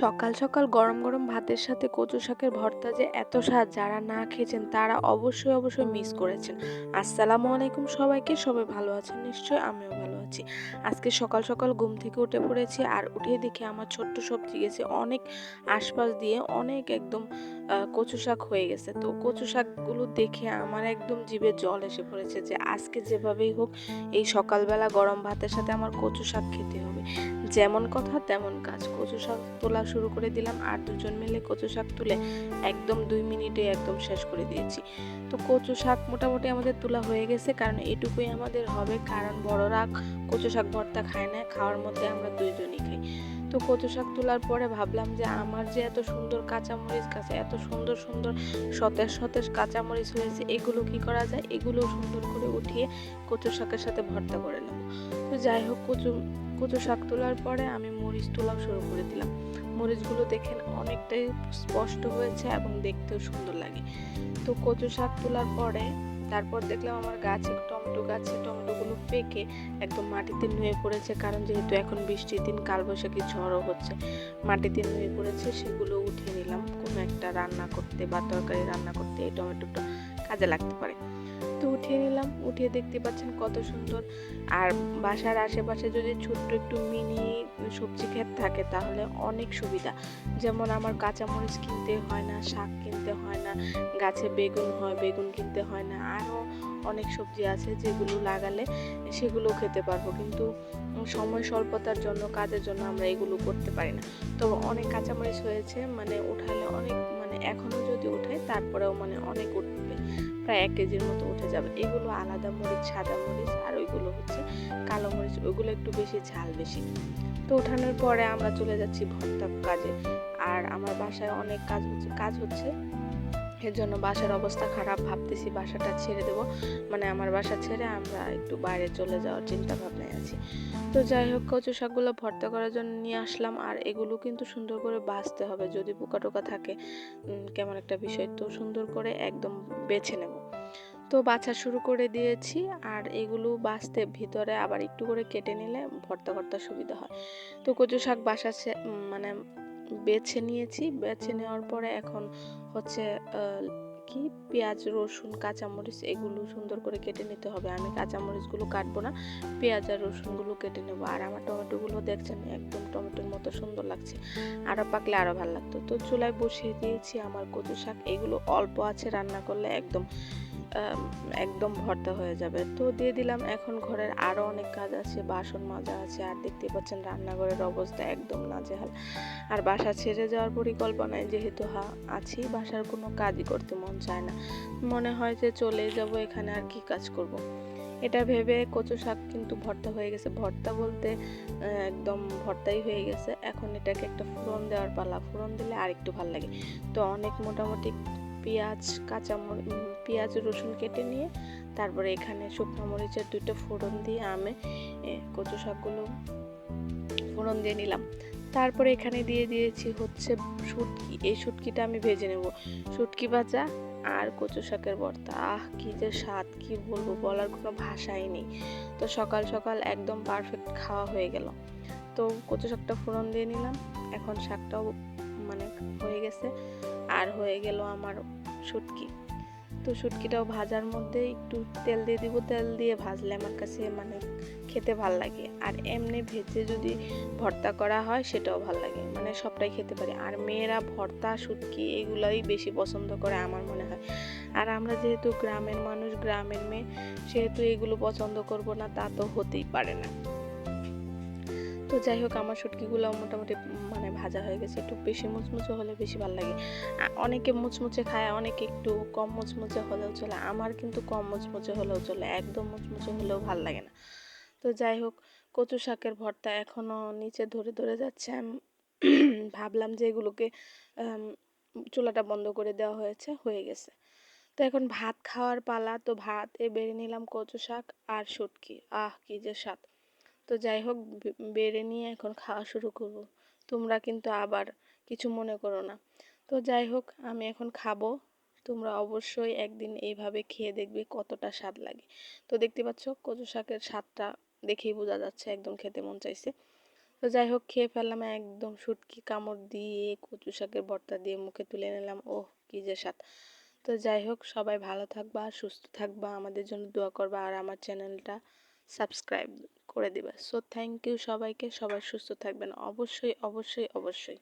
সকাল সকাল গরম গরম ভাতের সাথে কচু শাকের ভর্তা যে এত স্বাদ যারা না খেয়েছেন তারা অবশ্যই অবশ্যই মিস করেছেন। আসসালামু আলাইকুম সবাইকে, সবাই ভালো আছেন? নিশ্চয়ই আমিও ভালো আছি। আজকে সকাল সকাল ঘুম থেকে উঠে পড়েছি আর উঠে দেখে আমার ছোট্ট সবজি গেছে অনেক আশপাশ দিয়ে অনেক একদম কচু শাক হয়ে গেছে। তো কচু শাকগুলো দেখে আমার একদম জিভে জল এসে পড়েছে যে আজকে যেভাবেই হোক এই সকালবেলা গরম ভাতের সাথে আমার কচু শাক খেতে হবে। যেমন কথা তেমন কাজ। কচু শাক তোলা শুরু করে দিলাম, আর দুজন মিলে কচু শাক তুলে একদম দুই মিনিটে একদম শেষ করে দিয়েছি। তো কচু শাক মোটামুটি আমাদের তোলা হয়ে গেছে, কারণ এটুকুই আমাদের হবে, কারণ বড়রা কচু শাক ভর্তা খায় না, খাওয়ার মধ্যে আমরা দুইজনই খাই। তো কচু শাক তোলার পরে ভাবলাম যে আমার যে এত সুন্দর কাঁচামরিচ গাছে, এত সুন্দর সুন্দর সতেজ সতেজ কাঁচামরিচ হয়েছে, এগুলো কি করা যায়? এগুলো সুন্দর করে উঠিয়ে কচু শাকের সাথে ভর্তা করে নেব। তো যাই হোক, কচু কচু শাক তোলার পরে আমি মরিচ তোলাও শুরু করে দিলাম। মরিচগুলো দেখেন অনেকটাই স্পষ্ট হয়েছে এবং দেখতেও সুন্দর লাগে। তো কচু শাক তোলার পরে তারপর দেখলাম আমার গাছে টমেটো গাছে টমেটোগুলো পেকে একদম মাটিতে নুয়ে পড়েছে। কারণ যেহেতু এখন বৃষ্টির দিন, কালবৈশাখী ঝড়ও হচ্ছে। মাটিতে নুয়ে পড়েছে, সেগুলো উঠিয়ে নিলাম। কোনো একটা রান্না করতে বা তরকারি রান্না করতে এই টমেটোটা কাজে লাগতে পারে। তো উঠিয়ে নিলাম। উঠিয়ে দেখতে পাচ্ছেন কত সুন্দর। আর বাসার আশেপাশে যদি ছোট্ট একটু মিনি সবজি ক্ষেত থাকে, তাহলে অনেক সুবিধা। যেমন আমার কাঁচামরিচ কিনতে হয় না, শাক কিনতে হয় না, গাছে বেগুন হয়, বেগুন কিনতে হয় না। আরও অনেক সবজি আছে যেগুলো লাগালে সেগুলো খেতে পারব। কিন্তু সময় স্বল্পতার জন্য, কাজের জন্য আমরা এগুলো করতে পারি না। তো অনেক কাঁচামরিচ হয়েছে মানে উঠালে অনেক মানে এখনও যদি উঠাই তারপরেও মানে অনেক উঠবে। প্রায় এক কেজির মতো উঠে যাবে। এগুলো আলাদা মরিচ, সাদা মরিচ আর ওইগুলো হচ্ছে কালো মরিচ, ওইগুলো একটু বেশি ঝাল বেশি। তো উঠানোর পরে আমরা চলে যাচ্ছি ভর্তা কাজে। আর আমার বাসায় অনেক কাজ হচ্ছে কাজ হচ্ছে। এর জন্য বাসার অবস্থা খারাপ, ভাবতেছি বাসাটা ছেড়ে দেব। মানে আমার বাসা ছেড়ে আমরা একটু বাইরে চলে যাওয়ার চিন্তা ভাবনায় আছি। তো যাই হোক, কচু শাকগুলো ভর্তা করার জন্য নিয়ে আসলাম আর এগুলো কিন্তু সুন্দর করে বাছতে হবে যদি পোকা টোকা থাকে। কেমন একটা বিষয়, তো সুন্দর করে একদম বেছে নেব। তো বাছা শুরু করে দিয়েছি আর এগুলো বাছতে ভিতরে আবার একটু করে কেটে নিলে ভর্তা ভর্তা সুবিধা হয়। তো কচু শাক বাসা মানে বেছে নিয়েছি। বেছে নেওয়ার পরে এখন হচ্ছে কি? পেঁয়াজ, রসুন, কাঁচামরিচ এগুলো সুন্দর করে কেটে নিতে হবে। আমি কাঁচামরিচগুলো কাটবো না, পেঁয়াজ আর রসুনগুলো কেটে নেব। আর আমার টমেটোগুলো দেখছেন, একদম টমেটোর মতো সুন্দর লাগছে। আরও পাকলে আরও ভালো লাগতো। তো চুলায় বসিয়ে দিয়েছি আমার কচু শাক এগুলো অল্প আছে, রান্না করলে একদম একদম ভর্তা হয়ে যাবে। তো দিয়ে দিলাম, এখন ঘরের আরও অনেক কাজ আছে, বাসন মাজা আছে, আর দেখতে পাচ্ছেন রান্নাঘরের অবস্থা একদম নাজেহাল। আর বাসা ছেড়ে যাওয়ার পরিকল্পনায় যেহেতু হা, আছি, বাসার কোনো কাজই করতে মন চায় না। মনে হয় যে চলে যাব এখানে আর কি কাজ করব। এটা ভেবে কচু শাক কিন্তু ভর্তা হয়ে গেছে। ভর্তা বলতে একদম ভর্তাই হয়ে গেছে। এখন এটাকে একটা ফোড়ন দেওয়ার পালা। ফোড়ন দিলে আর একটু ভালো লাগে। তো অনেক মোটামুটি পেঁয়াজ কাঁচা পেঁয়াজ, রসুন কেটে নিয়ে তারপরে এখানে শুকনো মরিচের দুটো ফোড়ন দিয়ে আমি কচু শাকগুলো ফোড়ন দিয়ে নিলাম। তারপরে এখানে দিয়ে দিয়েছি হচ্ছে শুটকি। এই শুটকিটা আমি ভেজে নেব। শুটকি ভাজা আর কচু শাকের ভর্তা। আহ, কি যে স্বাদ, কি বলব, বলার কোনো ভাষাই নেই। তো সকাল সকাল একদম পারফেক্ট খাওয়া হয়ে গেল। তো কচু শাকটা ফোড়ন দিয়ে নিলাম। এখন শাকটাও মানে হয়ে গেছে। আর হয়ে গেল আমার শুটকি। তো শুটকিটাও ভাজার মধ্যে একটু তেল দিয়ে দিব, তেল দিয়ে ভাজলে আমার কাছে মানে খেতে ভালো লাগে। আর এমনি ভেজে যদি ভর্তা করা হয় সেটাও ভালো লাগে মানে সবটাই খেতে পারি। আর মেয়েরা ভর্তা, শুটকি এগুলোই বেশি পছন্দ করে আমার মনে হয়। আর আমরা যেহেতু গ্রামের মানুষ, গ্রামের মেয়ে, সেহেতু এগুলো পছন্দ করব না, তা তো হতেই পারে না। তো যাই হোক, আমার শুটকিগুলো মোটামুটি মানে ভাজা হয়ে গেছে। একটু বেশি মুচমুচে হলে বেশি ভালো লাগে। অনেকে মুচমুচে খায়, অনেকে একটু কম মুচমুচে হলেও চলে। আমার কিন্তু কম মুচমুচে হলেও চলে, একদম মুচমুচে হলেও ভালো লাগে না। তো যাই হোক, কচু শাকের ভর্তা এখনও নিচে ধরে ধরে যাচ্ছে। আমি, ভাবলাম যে এগুলোকে চুলাটা বন্ধ করে দেওয়া হয়েছে, হয়ে গেছে। তো এখন ভাত খাওয়ার পালা, তো ভাত এ বেড়ে নিলাম কচু শাক আর শুটকি। আহ, কি যে স্বাদ। তো যাই হোক বেড়ে নিয়ে এখন খাওয়া শুরু করব। তোমরা কিন্তু আবার কিছু মনে করো না। তো যাই হোক, আমি এখন খাব। তোমরা অবশ্যই একদিন এইভাবে খেয়ে দেখবে কতটা স্বাদ লাগে। তো দেখতে পাচ্ছ, কচু শাকের স্বাদটা দেখেই বোঝা যাচ্ছে, একদম খেতে মন চাইছে। তো যাই হোক, খেয়ে ফেললাম একদম শুটকি কামড় দিয়ে, কচু শাকের ভর্তা দিয়ে মুখে তুলে নিলাম। ওহ, কি যে স্বাদ! তো যাই হোক, সবাই ভালো থাকবা, সুস্থ থাকবা। আমাদের জন্য দোয়া করবা। আর আমার চ্যানেলটা সাবস্ক্রাইব করে দেবে। সো থ্যাংক ইউ সবাইকে। সবাই সুস্থ থাকবেন। অবশ্যই অবশ্যই অবশ্যই।